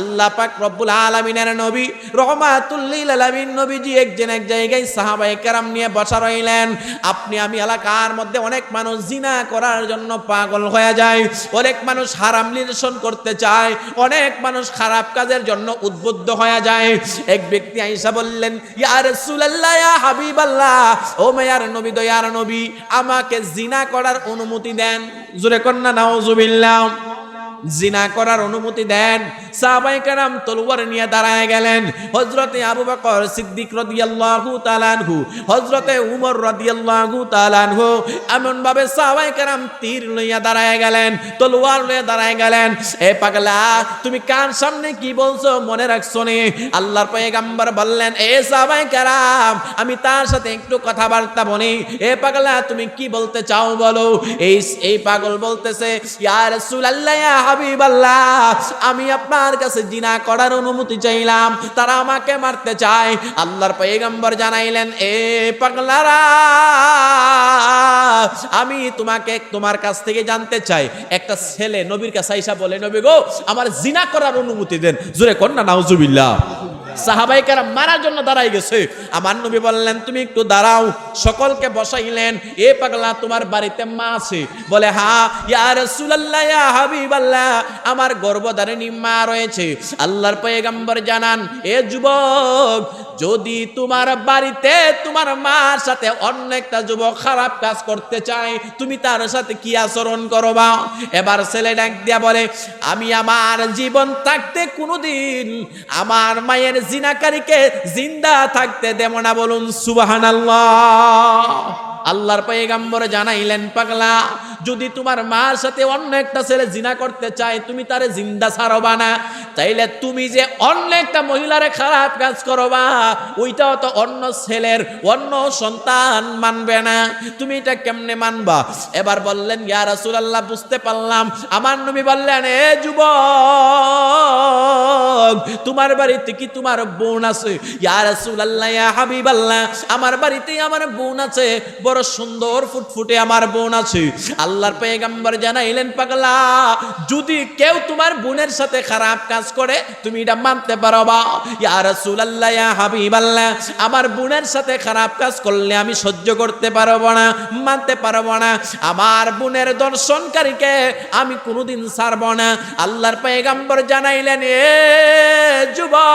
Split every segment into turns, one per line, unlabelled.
আল্লাহ পাক রব্বুল আলামিনের নবী রহমাতুল্লিল আলামিন নবীজি একজন এক জায়গায় সাহাবাই কেরাম নিয়ে বসা রইলেন। আপনি আমি এলাকার মধ্যে অনেক মানুষ জিনা করার জন্য পাগল হয়ে যায়, অনেক মানুষ হারাম নিরসন করতে চায়, অনেক মানুষ খারাপ কাজের জন্য উদ্বুদ্ধ হয়ে যায়। এক ব্যক্তি আইসা বললেন ইয়ার রাসূলুল্লাহ, ইয়া হাবিবাল্লাহ, ও মেয়ার নবী, দয়ার নবী, আমাকে জিনা করার অনুমতি দেন। জোরে কন্যা, নাউজুবিল্লাহ। জিনা করার অনুমতি দেন। সাহাবাই কারাম তলোয়ার নিয়ে দাঁড়ায় গেলেন। হজরতে আবু বকর সিদ্দিক রাদিয়াল্লাহু তাআলাহু হজরতে উমর রাদিয়াল্লাহু তাআলাহু এমন ভাবে কারাম তীর লইয়া দাঁড়ায় গেলেন, তলোয়ার লইয়া দাঁড়ায় গেলেন। এ পাগলা, তুমি কার সামনে কি বলছো মনে রাখছো নি? আল্লাহর পয়গাম্বর বললেন, এ সাহাবাই কারাম, আমি তার সাথে একটু কথাবার্তা বলি। এ পাগলা, তুমি কি বলতে চাও বলো? এই এই পাগল বলতেছে, ইয়া রাসূলুল্লাহ ইয়া হাবিবাল্লাহ, আমি আপনার কাছে জিনা করার অনুমতি চাইলাম, তারা আমাকে মারতে চায়। আল্লাহর পয়গম্বর জানাইলেন, এ পাগলারা, আমি তোমাকে তোমার কাছ থেকে জানতে চাই। একটা ছেলে নবীর কাছে আইসা বলে, নবী গো, আমার জিনা করার অনুমতি দেন। জোরে না নাউজুবিল্লাহ। সাহাবাই মারার জন্য দাঁড়াই গেছে। আমার নবী বললেন, তুমি একটু দাঁড়াও। সকলকে বসাইলেন, এ পাগলা, তোমার বাড়িতে মা আছে। বলে, হা, ইয়া রাসূলুল্লাহ, ইয়া হাবিবাল্লাহ আমার গর্ভধারিণী মা রয়েছে। আল্লাহর পয়গম্বর জানান, এ যুবক, যদি তোমার বাড়িতে তোমার মার সাথে অন্য একটা যুবক খারাপ কাজ করতে চায়, তুমি তার সাথে কি আচরণ করবা? এবার ছেলে ডাক দিয়া বলে, আমি আমার জীবন থাকতে কোনোদিন আমার মায়ের জিনাকারীকে জিন্দা থাকতে দেব না। বলুন, সুবহানাল্লাহ। আল্লাহর পয়গাম্বর জানাইলেন, পাগলা, যদি তোমার মার সাথে অন্য একটা ছেলে জিনা করতে চায়, তুমি তারে জিন্দা ছাড়বা না। তাইলে তুমি যে অন্য একটা মহিলারে খারাপ কাজ করবা, ওইটাও তো অন্য ছেলের, অন্য সন্তান মানবে না। তুমি এটা কেমনে মানবা? এবার বললেন, ইয়া রাসূলুল্লাহ, বুঝতে পারলাম। আমার নবী বললেন, এ যুবক তোমার বাড়িতে কি তোমার বোন আছে? ইয়া রাসূলুল্লাহ, ইয়া হাবিবাল্লাহ, আমার বাড়িতে আমার বোন আছে। বড় সুন্দর ফুটফুটে আমার বোন আছে। আল্লাহর পয়গাম্বর জানাইলেন, পাগলা, যদি কেউ তোমার বোনের সাথে খারাপ কাজ করে, তুমি এটা মানতে পারো পারবা ইয়া রাসূলুল্লাহ, ইয়া হাবিবাল্লাহ, আমার বোনের সাথে খারাপ কাজ করলে আমি সহ্য করতে পারব না, মানতে পারব না। আমার বোনের দর্শনকারীকে আমি কোনোদিন ছাড়ব না। আল্লাহর পয়গাম্বর জানাইলেন, এ যুবক,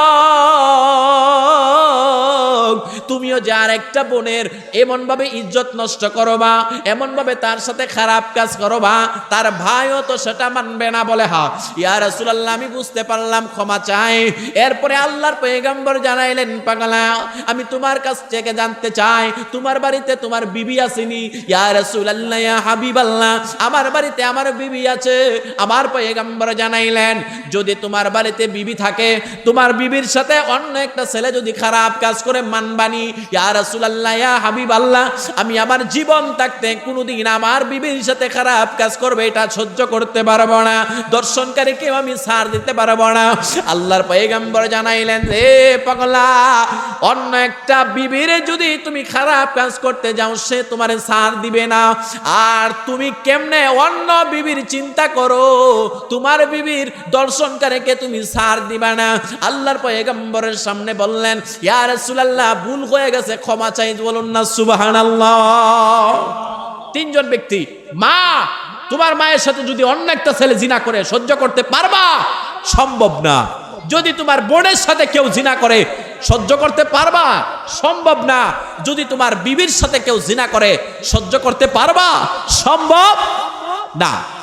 তুমিও যার একটা বোনের এমন ভাবে ইজ্জত নষ্ট করবা এমন ভাবে তার সাথে খারাপ কাজ করবা, তার ভাইও তো সেটা মানবে না বলে, হা, ইয়া আমি বুঝতে পারলাম, ক্ষমা চাই। এরপরে আল্লাহর জানাইলেন, পাগলা, আমি তোমার কাছ থেকে জানতে চাই, তোমার বাড়িতে তোমার বিবি আসেনি। ইয়া রাসূলুল্লাহ, ইয়া হাবিবাল্লাহ, আমার বাড়িতে আমার বিবি আছে। আমার পয়গম্বর জানাইলেন, যদি তোমার বাড়িতে বিবি থাকে তোমার বিবির সাথে অন্য একটা ছেলে যদি খারাপ কাজ করে, মানবানি, ইয়া হাবিবাল্লাহ, আমি আমার জীবন থাকতে কোনোদিন আমার বিবির সাথে খারাপ কাজ করবে, এটা সহ্য করতে পারব না। দর্শনকারীকেও আমি ছাড় দিতে পারব না। আল্লাহর পয়গম্বর জানাইলেন রে পাগলা, অন্য একটা বিবির যদি তুমি খারাপ কাজ করতে যাও, সে তোমার সার দিবে না। আর তুমি কেমনে অন্য বিবির চিন্তা করো? তোমার বিবির দর্শনকারীকে তুমি সার দিবা না। আল্লাহর পয়গম্বরের সামনে বললেন, ইয়া রাসূলুল্লাহ, ভুল হয়ে গেছে, ক্ষমা চাই, বলুন না, সুবহানাল্লাহ। তিনজন ব্যক্তি, মা, তোমার মায়ের সাথে যদি অন্য একটা ছেলে জিনা করে, সহ্য করতে পারবা? সম্ভব না। যদি তোমার বোনের সাথে কেউ জিনা করে, সহ্য করতে পারবা? সম্ভব না। যদি তোমার বিবির সাথে কেউ জিনা করে, সহ্য করতে পারবা? সম্ভব না।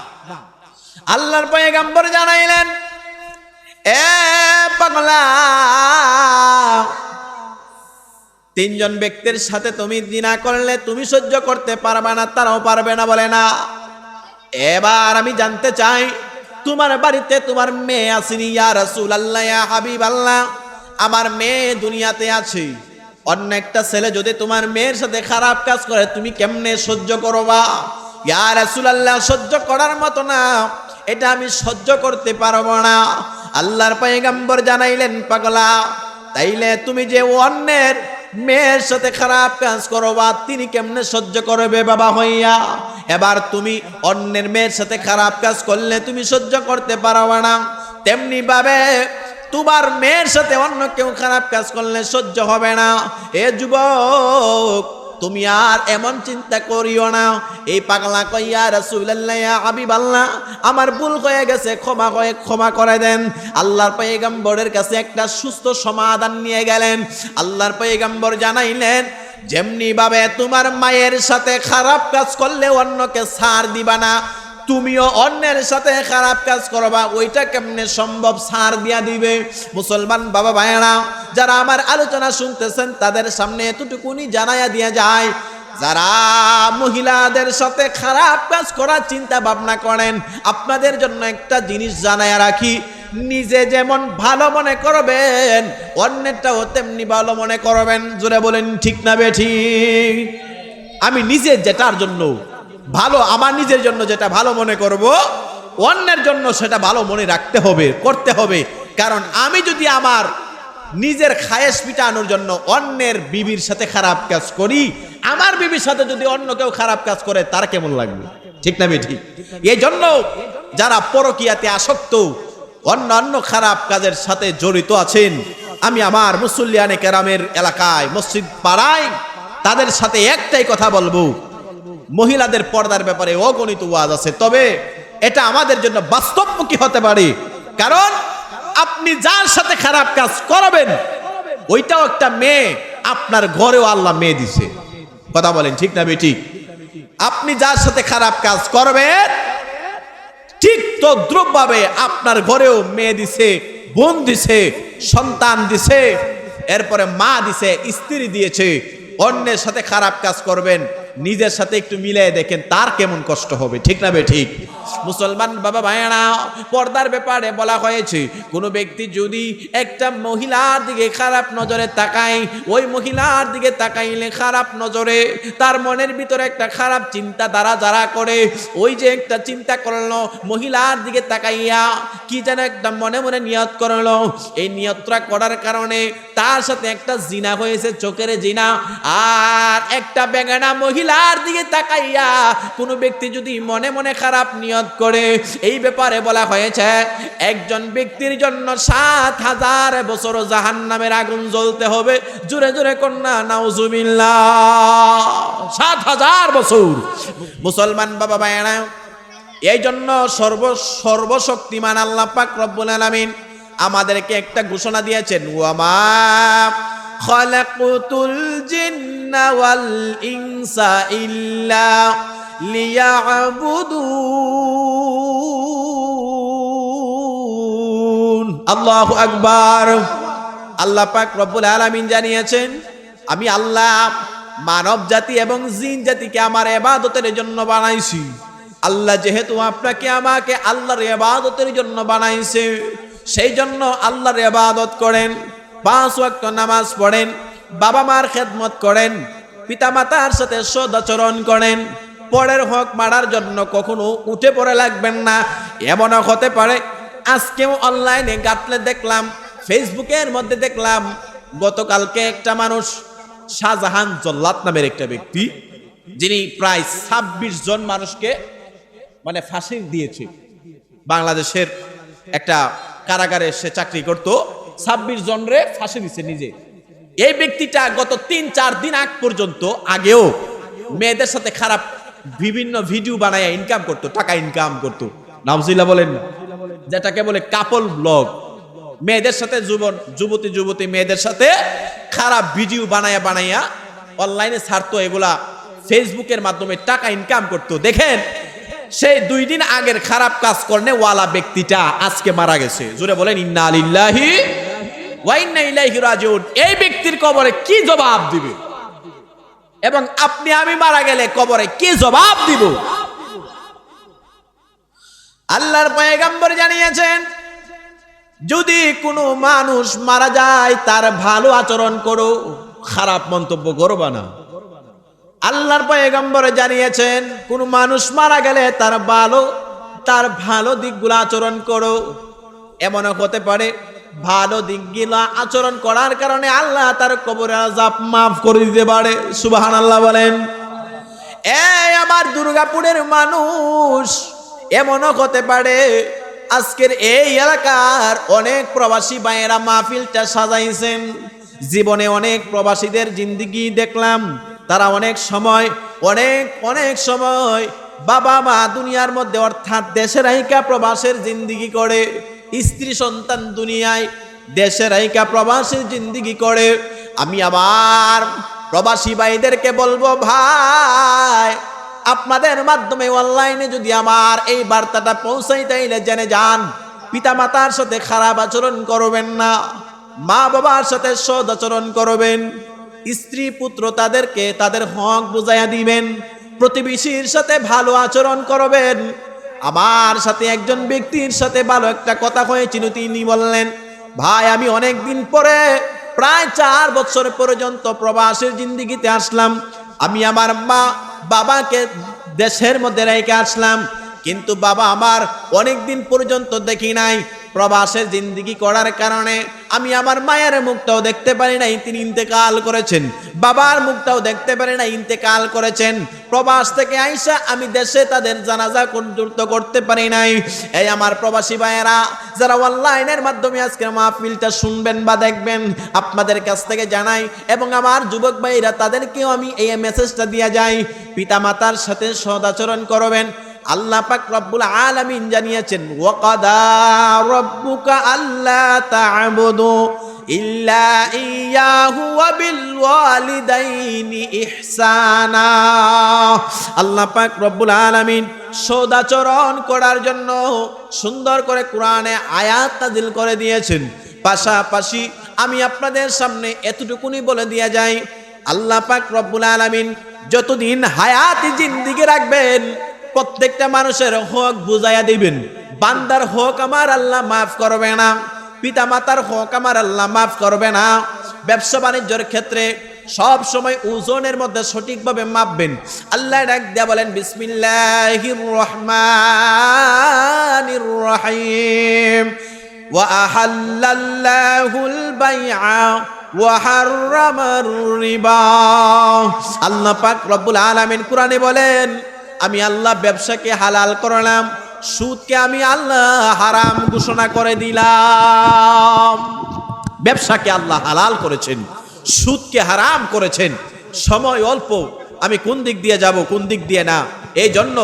আল্লাহর পয়গাম্বর জানাইলেন এ পাগলা তিনজন ব্যক্তির সাথে তুমি দিনা করলে তুমি সহ্য করতে পারবে না, তারাও পারবে না বলে না। এবার আমি জানতে চাই, তোমার বাড়িতে তোমার মেয়ে আসেনি ইয়া রাসূলুল্লাহ, ইয়া হাবিবাল্লাহ, আমার মেয়ে দুনিয়াতে আছে। অন্য একটা ছেলে যদি তোমার মেয়ের সাথে খারাপ কাজ করে, তুমি কেমনে সহ্য করবা? ইয়া রাসূলুল্লাহ, সহ্য করার মতো না। এটা আমি সহ্য করতে পারব না। আল্লাহর পয়গাম্বর জানাইলেন, পাগলা, তাইলে তুমি যে অন্যের মেয়ের সাথে খারাপ কাজ করো বা তিনি কেমনে সহ্য করবে বাবা হইয়া? এবার তুমি অন্যের মেয়ের সাথে খারাপ কাজ করলে তুমি সহ্য করতে পারবে না। তেমনি ভাবে তোমার মেয়ের সাথে অন্য কেউ খারাপ কাজ করলে সহ্য হবে না। এ যুবক তুমি আর এমন চিন্তা করিও না। এই পাগলা কইয়া, রাসূলুল্লাহ, ইয়া হাবিবাল্লাহ, আমার ভুল হয়ে গেছে, ক্ষমা হয়ে, ক্ষমা করে দেন। আল্লাহর পয়গম্বরের কাছে একটা সুস্থ সমাধান নিয়ে গেলেন। আল্লাহর পয়গম্বর জানাইলেন যেমনি ভাবে তোমার মায়ের সাথে খারাপ কাজ করলে অন্যকে সার দিবা না তুমিও অন্যের সাথে খারাপ কাজ করবা, ওইটা কেমনে সম্ভব? সার দিয়া দিবে। মুসলমান বাবা ভাইয়েরা, যারা আমার আলোচনা শুনতেছেন, তাদের সামনে এতটুকুনি জানাইয়া দিয়া যায়, যারা মহিলাদের সাথে খারাপ কাজ করার চিন্তা ভাবনা করেন, আপনাদের জন্য একটা জিনিস জানাইয়া রাখি, নিজে যেমন ভালো মনে করবেন, অন্যেরটাও তেমনি ভালো মনে করবেন। জোরে বলেন, ঠিক না বেঠিক আমি নিজে যেটার জন্য ভালো, আমার নিজের জন্য যেটা ভালো মনে করব, অন্যের জন্য সেটা ভালো মনে রাখতে হবে, করতে হবে। কারণ আমি যদি আমার নিজের খায়েশ পিটানোর জন্য অন্যের বিবির সাথে খারাপ কাজ করি, আমার বিবির সাথে যদি অন্য কেউ খারাপ কাজ করে, তার কেমন লাগবে? ঠিক না ঠিক এই জন্য যারা পরকিয়াতে আসক্ত, অন্যান্য খারাপ কাজের সাথে জড়িত আছেন, আমি আমার মুসল্লিয়ানে কেরামের এলাকায়, মসজিদ পাড়ায়, তাদের সাথে একটাই কথা বলব মহিলাদের পর্দার ব্যাপারে অগণিত ওয়াজ আছে। তবে এটা আমাদের জন্য বাস্তবমুখী হতে পারে। কারণ আপনি যার সাথে খারাপ কাজ করাবেন, ওইটাও একটা মেয়ে আপনার ঘরেও আল্লাহ মেয়ে দিছে। কথা বলেন, ঠিক না বেটি আপনি যার সাথে খারাপ কাজ করবেন, ঠিক তদ্রুপভাবে আপনার ঘরেও মেয়ে দিছে, বোন দিছে, সন্তান দিছে, এরপরে মা দিছে, স্ত্রী দিয়েছে, অন্যের সাথে খারাপ কাজ করবেন নিজের সাথে একটু মিলিয়ে দেখেন তার কেমন কষ্ট হবে ঠিক না বে ঠিক? মুসলমান বাবা ভাইয়েরা, পর্দার ব্যাপারে বলা হয়েছে, কোনো ব্যক্তি যদি একটা মহিলার দিকে খারাপ নজরে তাকায়, ওই মহিলার দিকে তাকাইলে খারাপ নজরে তার মনের ভিতরে একটা খারাপ চিন্তা দ্বারা যারা করে, ওই যে একটা চিন্তা করল, মহিলার দিকে তাকাইয়া কি যেন একটা মনে মনে নিয়ত করল, এই নিয়তটা করার কারণে তার সাথে একটা জিনা হয়েছে, চোখের জিনা, আর একটা বেগানা মহিলার দিকে তাকাইয়া কোনো ব্যক্তি যদি মনে মনে খারাপ নিয়ত করে। এই ব্যাপারে বলা হয়েছে, একজন ব্যক্তির জন্য সাত হাজার বছর জাহান নামের আগুন জ্বলতে হবে। জোরে জোরে কন্যা, নাউজুবিল্লাহ। সাত হাজার বছর। মুসলমান বাবা ভাইয়েরা এই জন্য সর্ব সর্বশক্তিমান আল্লাহ পাক রব্বুল আলামিন আমাদেরকে একটা ঘোষণা দিয়েছেন, ওয়ামা খালাকুতুল জিন্না ওয়াল ইনসা ইল্লা লিয়াবুদুন। আল্লাহু আকবার। আল্লাহ পাক রব্বুল আলামিন জানিয়েছেন, আমি আল্লাহ মানব জাতি এবং জিন জাতিকে আমার এবাদতের জন্য বানাইছি। আল্লাহ যেহেতু আপনাকে আমাকে আল্লাহর এবাদতের জন্য বানাইছে সেই জন্য আল্লাহর এবাদত করেন, পাঁচ ওয়াক্ত নামাজ পড়েন, বাবা মার খেদমত করেন, পিতামাতার সাথে সদাচরণ করেন পরের হক মারার জন্য কখনো উঠে পড়ে লাগবেন না। এমনও হতে পারে, আজকেও অনলাইনে গাতলে দেখলাম ফেসবুকের মধ্যে দেখলাম, গতকালকে একটা মানুষ, শাহজাহান জল্লাত নামের একটা ব্যক্তি, যিনি প্রায় ছাব্বিশ জন মানুষকে মানে ফাঁসি দিয়েছে। বাংলাদেশের একটা কারাগারে সে চাকরি করত, ছাব্বিশ জনরে ফাঁসি দিছে নিজে। এই ব্যক্তিটা গত তিন চার দিন আগ পর্যন্ত আগেও মেয়েদের সাথে খারাপ বিভিন্ন ভিডিও বানায় ইনকাম করতো, টাকা ইনকাম করতো। নামজিল্লা বলেন যেটাকে বলে কাপল ব্লগ মেয়েদের সাথে যুবন, যুবতী যুবতী মেয়েদের সাথে খারাপ ভিডিও বানায়া বানাইয়া অনলাইনে ছাড়তো এগুলা। ফেসবুকের মাধ্যমে টাকা ইনকাম করতো। দেখেন, সেই দুই দিন আগের খারাপ কাজ করনে ওয়ালা ব্যক্তিটা আজকে মারা গেছে। জুড়ে বলেন, ইন্না আলিল্লাহি ওয়া ইন্না ইলাইহি রাজিউন। এই ব্যক্তির কবরে কি জবাব দিবে? এবং আপনি আমি মারা গেলে কবরে কি জবাব দিব? আল্লাহর পয়গম্বর জানিয়েছেন, যদি কোনো মানুষ মারা যায়, তার ভালো আচরণ করো, খারাপ মন্তব্য করবা না। আল্লাহর পয়গম্বরে জানিয়েছেন, কোন মানুষ মারা গেলে তার ভালো তার ভালো দিকগুলো আচরণ করো। এমনও হতে পারে ভালো দিকগুলো আচরণ করার কারণে আল্লাহ তার কবরে আজাব মাফ করে দিতে পারে। সুবাহান আল্লাহ বলেন। এ আমার দুর্গাপুরের মানুষ, এমনও হতে পারে আজকের এই এলাকার অনেক প্রবাসী ভাইয়েরা মাহফিলটা সাজাইছেন। জীবনে অনেক প্রবাসীদের জিন্দিগি দেখলাম, তারা অনেক সময়, অনেক অনেক সময় বাবা মা দুনিয়ার মধ্যে অর্থাৎ দেশের আইকা প্রবাসের জিন্দিগি করে। স্ত্রী সন্তান দুনিয়ায় দেশের আইকা প্রবাসের জিন্দিগি করে। আমি আবার প্রবাসী ভাইদেরকে বলব, ভাই, আপনাদের মাধ্যমে অনলাইনে যদি আমার এই বার্তাটা পৌঁছাই তাইলে জেনে যান পিতা মাতার সাথে খারাপ আচরণ করবেন না মা বাবার সাথে সদ আচরণ করবেন, স্ত্রী পুত্র তাদেরকে তাদের হক বুঝাইয়া দিবেন, প্রতিবেশীর সাথে ভালো আচরণ করবেন আমার সাথে একজন ব্যক্তির সাথে ভালো একটা কথা হয়েছিল, তিনি বললেন, ভাই, আমি অনেক দিন পরে, প্রায় চার বছর পর্যন্ত প্রবাসের জিন্দিগিতে আসলাম। আমি আমার মা বাবাকে দেশের মধ্যে রেখে আসলাম, কিন্তু বাবা আমার অনেক দিন পর্যন্ত দেখি নাই। প্রবাসের জিন্দিগি করার কারণে আমি আমার মায়ের মুখটাও দেখতে পারি নাই, তিনি ইন্তেকাল করেছেন। বাবার মুখটাও দেখতে পারি না ইন্তেকাল করেছেন। প্রবাস থেকে আইসা আমি দেশে তাদের জানাজা যুক্ত করতে পারি নাই। এই আমার প্রবাসী ভাইয়েরা, যারা অনলাইনের মাধ্যমে আজকে মাহফিলটা শুনবেন বা দেখবেন, আপনাদের কাছ থেকে জানাই, এবং আমার যুবক ভাইরা তাদেরকেও আমি এই মেসেজটা দিয়ে যাই। পিতা মাতার সাথে সদাচরণ করবেন। আল্লাহ পাক রব্বুল আলামিন জানিয়েছেন, ওয়াকাদা রব্বুকা আল্লা তা'বুদু ইল্লা ইয়াহু ওয়া বিল ওয়ালিদাইনি ইহসানা। আল্লাহ পাক রব্বুল আলামিন সদাচরণ করার জন্য সুন্দর করে কোরআনে আয়াত নাজিল করে দিয়েছেন। পাশাপাশি আমি আপনাদের সামনে এতটুকুনি বলে দিয়ে যাই, আল্লাহ পাক রব্বুল আলামিন যতদিন হায়াতি জিন্দিগি রাখবেন প্রত্যেকটা মানুষের হক বুঝাইয়া দিবেন বান্দার হক আমার আল্লাহ মাফ করবে না পিতা মাতার হক আমার আল্লাহ মাফ করবে না ব্যবসা বাণিজ্যের ক্ষেত্রে সব সময় ওজনের মধ্যে সঠিকভাবে মাপবেন আল্লাহ ডাক দিয়া বলেন বিসমিল্লাহির রহমানির রহিম وأحل الله البيع وحرم الربا আল্লাহ পাক রব্বুল আলামিন কোরআনে বলেন আমি আল্লাহ ব্যবসাকে হালাল করলাম, সুদকে আমি আল্লাহ হারাম ঘোষণা করে দিলাম। ব্যবসাকে আল্লাহ হালাল করেছেন, সুদকে হারাম করেছেন। সময় অল্প, আমি কোন দিক দিয়ে যাব, কোন দিক দিয়ে না এই জন্য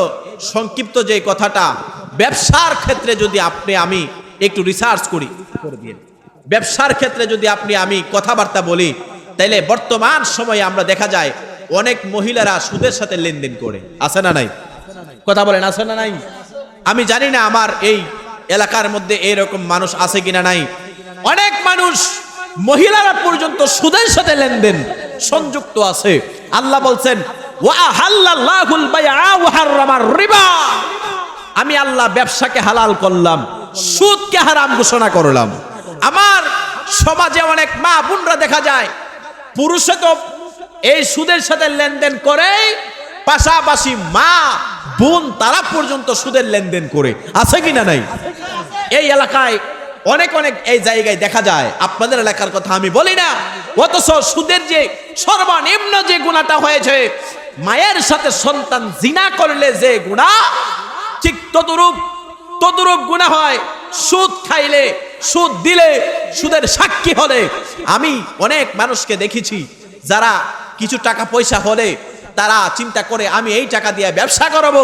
সংক্ষিপ্ত যে কথাটা, ব্যবসার ক্ষেত্রে যদি আপনি আমি একটু রিসার্চ করি, করে দিয়ে। ব্যবসার ক্ষেত্রে যদি আপনি আমি কথাবার্তা বলি, তাইলে বর্তমান সময়ে আমরা দেখা যায় অনেক মহিলারা সুদের সাথে লেনদেন করে। আছে না নাই? কথা বলেন আছে না নাই? আমি জানি না আমার এই এলাকার মধ্যে এরকম মানুষ আছে কিনা নাই। অনেক মানুষ মহিলারা পর্যন্ত সুদের সাথে লেনদেন সংযুক্ত আছে। আল্লাহ বলছেন আমি আল্লাহ ব্যবসাকে হালাল করলাম সুদকে হারাম ঘোষণা করলাম। আমার সমাজে অনেক মা বোনরা দেখা যায় পুরুষে তো এই সুদের সাথে লেনদেন করে, পাশাপাশি মা, বোন তারা পর্যন্ত সুদের লেনদেন করে। আছে কিনা নাই? এই এলাকায় অনেক অনেক এই জায়গায় দেখা যায়। আপনাদের এলাকার কথা আমি বলি না। অথচ সুদের যে সর্বনিম্ন যে গুণাটা হয়েছে, মায়ের সাথে সন্তান জিনা করলে যে গুণা, ঠিক তদরূপ তদরূপ গুণা হয়। সুদ খাইলে, সুদ দিলে, সুদের সাক্ষী হলে। আমি অনেক মানুষকে দেখেছি যারা কিছু টাকা পয়সা হলে তারা চিন্তা করে, আমি এই টাকা দিয়ে ব্যবসা করব।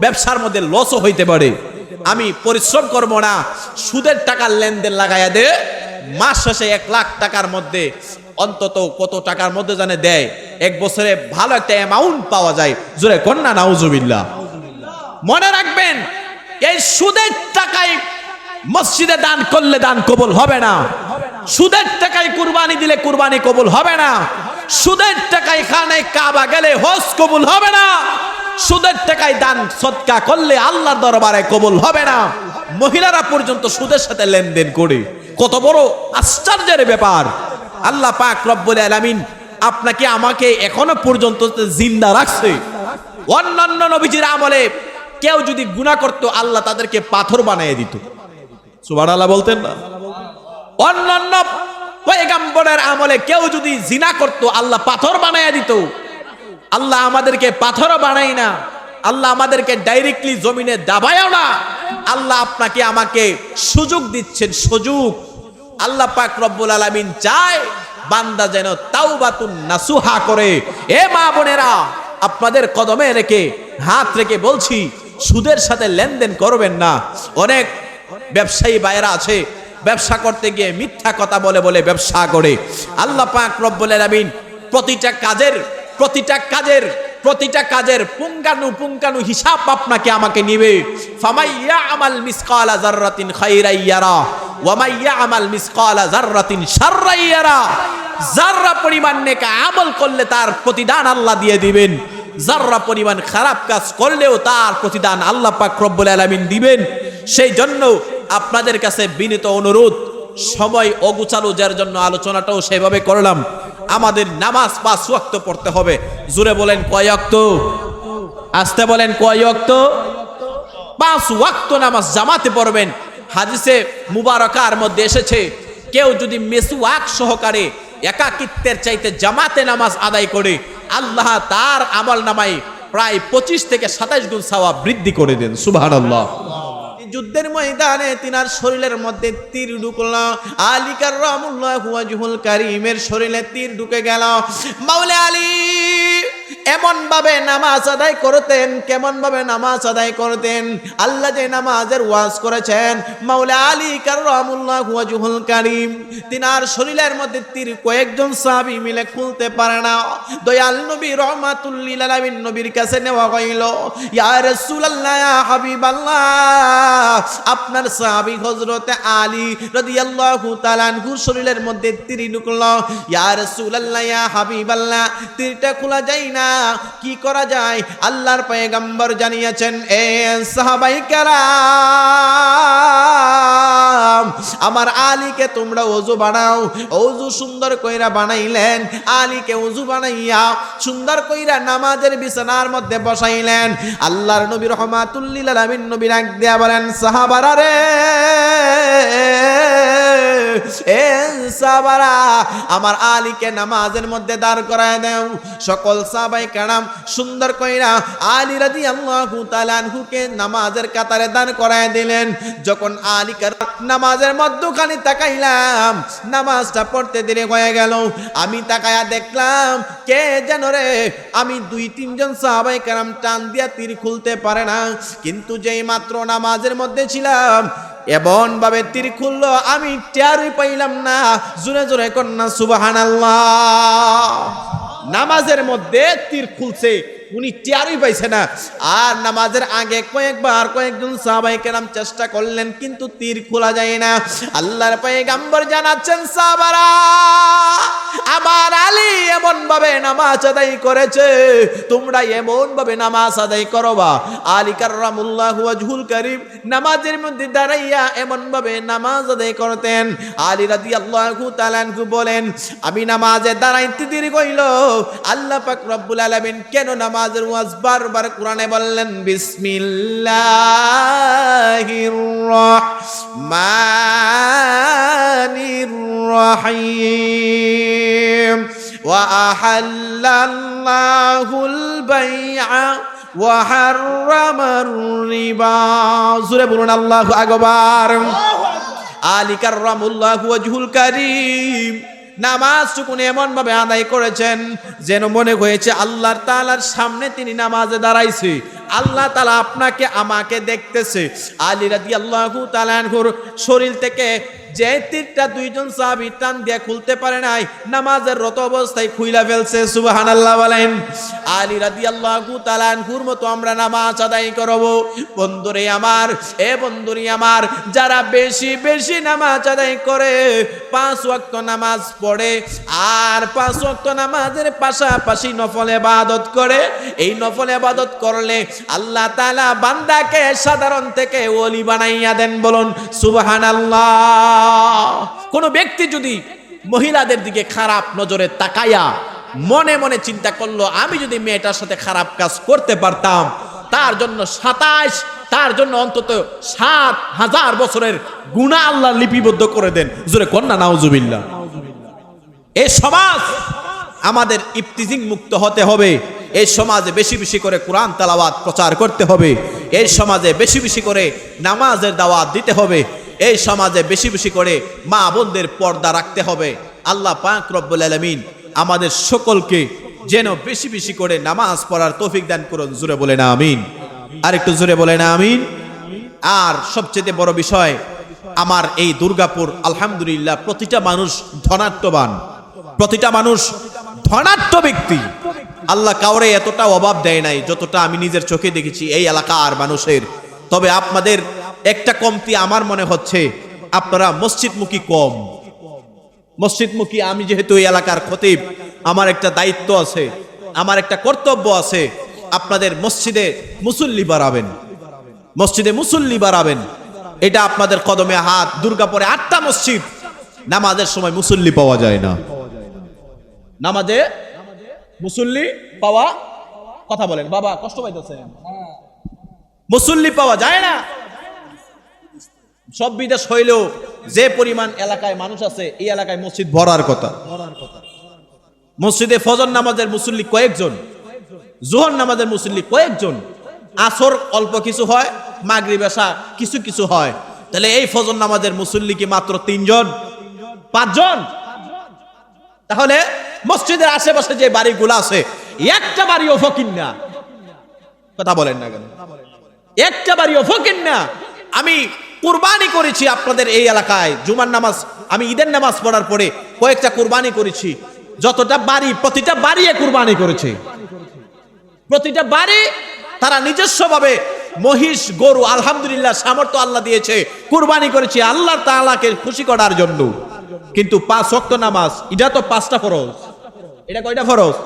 ব্যবসার মধ্যে লসও হইতে পারে। আমি পরিশ্রম করব না। সুদের টাকার লেনদেন লাগাইয়া দে। মাস শেষে এক লাখ টাকার মধ্যে, অন্তত কত টাকার মধ্যে জানে দেয়। এক বছরে ভালো একটা অ্যামাউন্ট পাওয়া যায়। জোরে কন্যা, নাউজুবিল্লাহ। মনে রাখবেন, এই সুদের টাকায় মসজিদে দান করলে দান কবুল হবে না। সুদের টাকায় কুরবানি দিলে কুরবানি কবুল হবে না। সুদের টাকায় খানে কাবা গেলে হজ কবুল হবে না। সুদের টাকায় দান, সৎকা করলে আল্লাহর দরবারে কবুল হবে না। মহিলারা পর্যন্ত সুদের সাথে লেনদেন করে। কত বড় আশ্চর্যের ব্যাপার। আল্লাহ পাক রব্বুল আলামিন আপনাকে, আমাকে এখনও পর্যন্ত জিন্দা রাখছে। অন্যান্য নবীজির আমলে কেউ যদি গুনাহ করতো, আল্লাহ তাদেরকে পাথর বানিয়ে দিত। সুবহানাল্লাহ বলতেন না? অন্যান্য পয়গাম্বরের আমলে কেউ যদি জিনা করতো, আল্লাহ পাথর বানাইয়া দিত। আল্লাহ আমাদেরকে পাথরও বানাই না। আল্লাহ আমাদেরকে ডাইরেক্টলি জমিনে দাবায়ও না। আল্লাহ আপনাকে আমাকে সুযোগ দিচ্ছেন, সুযোগ। আল্লাহ পাক রব্বুল আলামিন চায় বান্দা যেন তাওবাতুন নাসুহা করে। এ মা বোনেরা, আপনাদের কদমে রেখে, হাত রেখে বলছি, সুদের সাথে লেনদেন করবেন না। অনেক ব্যবসায়ী বাইরা আছে ব্যবসা করতে গিয়ে মিথ্যা কথা বলে বলে ব্যবসা করে। আল্লাহ পাক রব্বুল আলামিন প্রতিটা কাজের প্রতিটা কাজের প্রতিটা কাজের পুঙ্গানু পুঙ্গানু হিসাব আপনাকে আমাকে নিবে। ফামাইয়া আমাল মিসকালা জাররাতিন খাইরাইয়ারা ওয়ামাইয়া আমাল মিসকালা জাররাতিন শাররাইয়ারা জাররা পরিমাণ নেকা আমল করলে তার প্রতিদান আল্লাহ দিয়ে দিবেন। জাররা পরিমাণ খারাপ কাজ করলেও তার প্রতিদান আল্লাহ পাক রব্বুল আলামিন দিবেন। সেই জন্য আপনাদের কাছে বিনীত অনুরোধ, সময় অগুচালু যার জন্য আলোচনাটাও সেভাবে করলাম। আমাদের নামাজ পাঁচ ওয়াক্ত পড়তে হবে। জুড়ে বলেন, কয় অক্ত আসতে বলেন, কয় পাঁচ ওয়াক্ত নামাজ জামাতে পড়বেন। হাদিসে মুবারকার মধ্যে এসেছে, কেউ যদি মেসুয়াক সহকারে একাকিত্বের চাইতে জামাতে নামাজ আদায় করে, আল্লাহ তার আমল নামাই প্রায় পঁচিশ থেকে সাতাইশ গুণ সাওয়া বৃদ্ধি করে দেন। সুবাহ যুদ্ধের ময়দানে তিনার শরীরের মধ্যে তীর ঢুকল। আলিকার রহমুল্লাহ হুয়াজুহুল কারিমের শরীরে তীর ঢুকে গেল। মাউলে আলী! এমন ভাবে নামাজ আদায় করতেন কেমন ভাবে নামাজ আদায় করতেন? আল্লাহ যে নামাজের ওয়াজ করেছেন, মাওলা আলী কার রহমুল্লাহ হুয়াজুহুল কারিম, তিনার শরীরের মধ্যে তীর কয়েকজন সাহাবী মিলে খুলতে পারে না। দয়াল নবী রহমাতুল্লিল নবীর কাছে নেওয়া হইল, ইয়া রাসূলুল্লাহ হাবিবাল্লাহ। আপনার সাহাবী হযরতে আলী রাদিয়াল্লাহু তাআলা আনহুর শরীরের মধ্যে তীর ঢুকল, ইয়া রাসূলুল্লাহ, ইয়া হাবিবাল্লাহ। তীরটা খোলা যায় না কি করা যায়? আল্লাহর পয়গম্বর জানিয়েছেন, এ সাহাবাই আমার আলীকে তোমরা ওযু বানাও। ওযু সুন্দর কইরা বানাইলেন, আলীকে ওযু বানাইয়া সুন্দর কইরা নামাজের বিছানার মধ্যে বসাইলেন। আল্লাহর নবী রহমাতুল্লিল আলামিন নবী ডাক দিয়া বলেন, সাহাবারা রে আমার আলীকে নামাজের মধ্যে দাঁড় করায় দেও। সকল সাহাবাই কারাম সুন্দর কইরা আলী তাআলা আনহুকে নামাজের কাতারে দাঁড় করায় দিলেন। যখন আলী কার নামাজের মধ্যখানে তাকাইলাম, নামাজটা পড়তে দেরি হয়ে গেল। আমি তাকায়া দেখলাম, কে যেন রে? আমি দুই, তিনজন সাহাবাই কারাম টান দিয়া তীর খুলতে পারে না। কিন্তু যেই মাত্র নামাজের মধ্যে ছিলাম এমন ভাবে তীর খুলল আমি টেয়ারই পাইলাম না। জোরে জোরে কন্যা সুবাহান নামাজের মধ্যে তীর খুলছে উনি টেরই পাইছে না। আর নামাজের আগে কয়েকবার কয়েকজন সাহাবাই কেরাম চেষ্টা করলেন, কিন্তু তীর খোলা যায় না। আল্লাহর পয়গাম্বর জানাচ্ছেন, সাহাবারা আমার আলী এমন ভাবে নামাজ আদায় করেছে। তোমরা এমন ভাবে নামাজ আদায় করবা আলী কার্রামুল্লাহ ওয়াজহুল করিম নামাজের মধ্যে দাঁড়াইয়া এমন ভাবে নামাজ আদায় করতেন। আলী রাদিয়াল্লাহু তাআলা আনহু বলেন, আমি নামাজে দাঁড়াইতে দেরি কইল। আল্লাহ পাক রব্বুল আলামিন কেন নামাজের ওয়াজ বারবার কোরআনে বললেন বিসমিল্লাহির রহমানির রহিম। ওয়া আহাল্লাল্লাহুল বাইআ ওয়াহারামার রিবা। সুরে বলুন আল্লাহু আকবার। আলিকার রামুল্লাহু ওয়াজহুল কারীম। নামাজ টুকুন এমন ভাবে আদায় করেছেন, যেন মনে হয়েছে আল্লাহর তালার সামনে তিনি নামাজে দাঁড়াইছে। আল্লাহ তালা আপনাকে, আমাকে দেখতেছে। আলী রাদিয়াল্লাহু তাআলা আনহুর শরীর থেকে যে তীরটা দুইজন সাহাবী টান দিয়ে খুলতে পারে নাই, নামাজের রত অবস্থায় খুইলা ফেলছে সুবাহান আল্লাহ বলেন। আলী রাদিয়াল্লাহু তাআলা আনহুর মতো আমরা নামাজ আদায় করব। বন্ধুরে আমার, এ বন্ধুরি আমার, যারা বেশি বেশি নামাজ আদায় করে, পাঁচ ওয়াক্ত নামাজ পড়ে আর পাঁচ ওয়াক্ত নামাজের পাশাপাশি নফল ইবাদত করে, এই নফল ইবাদত করলে আল্লাহ তাআলা বান্দাকে সাধারণ থেকে ওলি বানাইয়া দেন বলুন, সুবহানাল্লাহ। কোন ব্যক্তি যদি মহিলাদের দিকে খারাপ নজরে তাকায়া মনে মনে চিন্তা করল, আমি যদি মেয়েটার সাথে খারাপ কাজ করতে পারতাম, তার জন্য সাতাশ, তার জন্য অন্তত সাত হাজার বছরের গুণা আল্লাহ লিপিবদ্ধ করে দেন। জোরে কন্যা নাউজুবিল্লাহ। এ সমাজ আমাদের ইফতিজিং মুক্ত হতে হবে। এই সমাজে বেশি বেশি করে কোরআন তালাওয়াত প্রচার করতে হবে। এই সমাজে বেশি বেশি করে নামাজের দাওয়াত দিতে হবে। এই সমাজে বেশি বেশি করে মা বোনদের পর্দা রাখতে হবে। আল্লাহ পাক রব্বুল আলমিন আমাদের সকলকে যেন বেশি বেশি করে নামাজ পড়ার তৌফিক দান করুন। জুড়ে বলে না আমিন। আর একটু জুড়ে বলে না আমিন। আর সবচেয়ে বড় বিষয়, আমার এই দুর্গাপুর আলহামদুলিল্লাহ প্রতিটা মানুষ ধনাত্মবান প্রতিটা মানুষ ধনাত্ম ব্যক্তি। আল্লাহ কাউরে এতটা অভাব দেয় নাই যতটা আমি নিজের চোখে দেখেছি এই এলাকার মানুষের। তবে আপনাদের একটা কমতি আমার মনে হচ্ছে, আপনারা মসজিদমুখী কম। মসজিদমুখী আমি যেহেতু এই এলাকার খতিব, আমার একটা দায়িত্ব আছে, আমার একটা কর্তব্য আছে, আপনাদের মসজিদে মুসল্লি বাড়াবেন। মসজিদে মুসল্লি বাড়াবেন। এটা আপনাদের কদমে হাত দুর্গাপুরে আটটা মসজিদ, নামাজের সময় মুসল্লি পাওয়া যায় না। নামাজে মুসল্লি পাওয়া কথা বলেন। বাবা, কষ্ট পাইতেছেন মুসল্লি পাওয়া যায় না। সব বিদেশ হইলেও যে পরিমাণ এলাকায় মানুষ আছে, এই এলাকায় মসজিদ ভরার কথা। মসজিদে ফজর নামাজের মুসল্লি কয়েকজন, জোহর নামাজের মুসল্লি কয়েকজন, আসর অল্প কিছু হয় মাগরি বেশা কিছু কিছু হয়। তাহলে এই ফজর নামাজের মুসল্লি কি মাত্র তিনজন? পাঁচজন? তাহলে মসজিদের আশেপাশে যে বাড়িগুলো আছে, একটা বাড়িও ফকির না। কথা বলেন না কেন? একটা বাড়িও ফকির না। আমি কুরবানি করেছি আপনাদের এই এলাকায়, জুমার নামাজ, আমি ঈদের নামাজ পড়ার পরে কয়েকটা কুরবানি করেছি। যতটা বাড়ি, প্রতিটা বাড়িয়ে কুরবানি করেছে। প্রতিটা বাড়ি তারা নিজস্বভাবে মহিষ, গরু, আলহামদুলিল্লাহ, সামর্থ্য আল্লাহ দিয়েছে, কুরবানি করেছে আল্লাহ তাআলাকে খুশি করার জন্য। কিন্তু পাঁচ ওয়াক্ত নামাজ, এটা তো পাঁচটা ফরজ। এটা কয়টা ফরজ?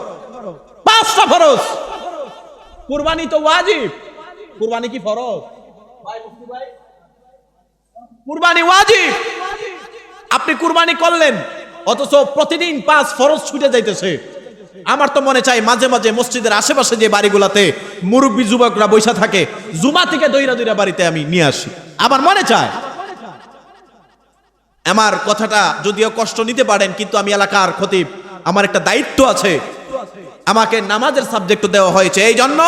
পাঁচটা ফরজ। কুরবানি তো ওয়াজিব। কুরবানি কি ফরজ? কুরবানি ওয়াজিব। আপনি কুরবানি করলেন অথচ প্রতিদিন পাঁচ ফরজ ছুটে যাইতেছে। আমার তো মনে চাই মাঝে মাঝে মসজিদের আশেপাশে যে বাড়িগুলাতে মুরব্বী যুবকরা বৈশা থাকে জুমা থেকে দইরা দইরা বাড়িতে আমি নিয়ে আসি। আমার মনে চায়। আমার কথাটা যদিও কষ্ট নিতে পারেন কিন্তু আমি এলাকার খতিব। আমার একটা দায়িত্ব আছে। আমাকে নামাজের সাবজেক্ট দেওয়া হয়েছে। এই জন্য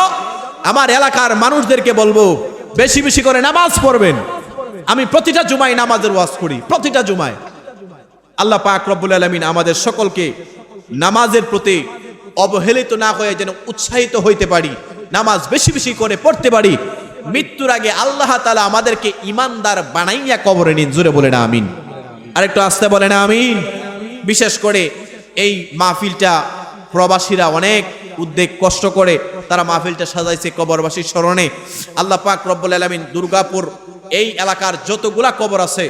আমার এলাকার মানুষদেরকে বলব, বেশি বেশি করে নামাজ পড়বেন। আমি প্রতিটা জুমায় নামাজের ওয়াজ করি, প্রতিটা জুমায়। আল্লাহ পাক রব্বুল আলমিন আমাদের সকলকে নামাজের প্রতি অবহেলিত না হয়ে যেন উৎসাহিত হইতে পারি, নামাজ বেশি বেশি করে পড়তে পারি। মৃত্যুর আগে আল্লাহ তালা আমাদেরকে ইমানদার বানাইয়া কবরে নিন জুড়ে বলে না আমিন। আরেকটু আসতে বলে না আমিন। বিশেষ করে এই মাহফিলটা প্রবাসীরা অনেক উদ্বেগ, কষ্ট করে তারা মাহফিলটা সাজাইছে কবরবাসীর স্মরণে। আল্লাহ পাক রব্বুল আলমিন দুর্গাপুর এই এলাকার যতগুলা কবর আছে,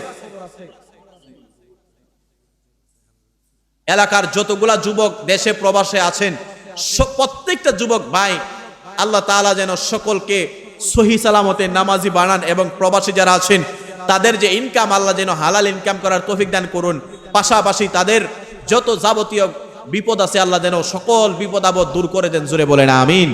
এলাকার যতগুলা যুবক দেশে প্রবাসে আছেন প্রত্যেকটা যুবক ভাই, আল্লাহ তাআলা যেন সকলকে সহি সালামতে নামাজি বানান এবং প্রবাসী যারা আছেন, তাদের যে ইনকাম আল্লাহ যেন হালাল ইনকাম করার তৌফিক দান করুন। পাশাপাশি তাদের যত যাবতীয় বিপদ আছে, আল্লাহ যেন সকল বিপদ আপদ দূর করে দেন জুড়ে বলেন, আমিন।